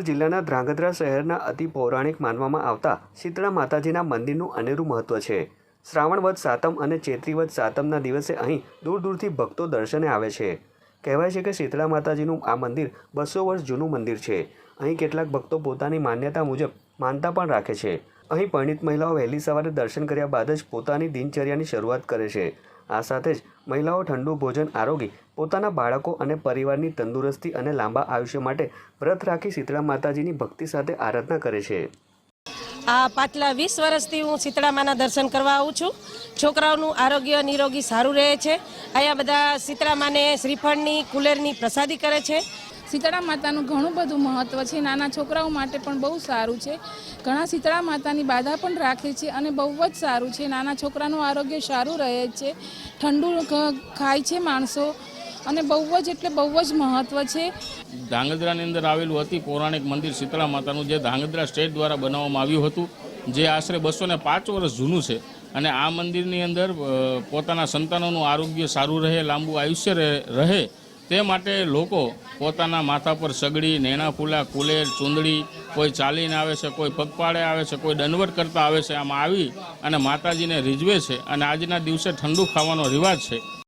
જિલ્લાના ધ્રાંગધ્રા શહેરના અતિ પૌરાણિક માનવામાં આવતા શીતળા માતાજીના મંદિરનું અનેરું મહત્વ છે. શ્રાવણ વદ સાતમ અને ચૈત્રી વદ સાતમના દિવસે અહીં દૂર દૂરથી ભક્તો દર્શને આવે છે. કહેવાય છે કે શીતળા માતાજીનું આ મંદિર બસો વર્ષ જૂનું મંદિર છે. અહીં કેટલાક ભક્તો પોતાની માન્યતા મુજબ માનતા પણ રાખે છે. અહીં પરિણિત મહિલાઓ વહેલી સવારે દર્શન કર્યા બાદ જ પોતાની દિનચર્યાની શરૂઆત કરે છે. આ સાથે જ મહિલાઓ ઠંડુ ભોજન આરોગી, પોતાના બાળકો અને પરિવારની તંદુરસ્તી અને લાંબા આયુષ્ય માટે વ્રત રાખી શીતળા માતાજીની ભક્તિ સાથે આરાધના કરે છે. આ પાછલા વીસ વર્ષથી હું શીતળામાના દર્શન કરવા આવું છું. છોકરાઓનું આરોગ્ય નિરોગી સારું રહે છે. અહીંયા બધા શીતળામાને શ્રીફળની, કુલેરની પ્રસાદી કરે છે. શીતળા માતાનું ઘણું બધું મહત્ત્વ છે. નાના છોકરાઓ માટે પણ બહુ સારું છે. ઘણા શીતળા માતાની બાધા પણ રાખે છે અને બહુ જ સારું છે. નાના છોકરાનું આરોગ્ય સારું રહે છે. ઠંડુ ખાય છે માણસો. અને બહુ જ એટલે બહુ જ મહત્ત્વ છે. ધાંગધ્રાની અંદર આવેલું અતિ પૌરાણિક મંદિર શીતળા માતાનું જે ધાંગધ્રા સ્ટેટ દ્વારા બનાવવામાં આવ્યું હતું, જે આશરે બસો ને પાંચ વર્ષ જૂનું છે. અને આ મંદિરની અંદર પોતાના સંતાનોનું આરોગ્ય સારું રહે, લાંબુ આયુષ્ય રહે- રહે, તે માટે લોકો પોતાના માથા પર સગડી, નેણા ફૂલા, કુલેર, ચૂંદડી, કોઈ ચાલીને આવે છે, કોઈ પગપાળે આવે છે, કોઈ દંડવટ કરતા આવે છે, આમાં આવી અને માતાજીને રીઝવે છે. અને આજના દિવસે ઠંડુ ખાવાનો રિવાજ છે.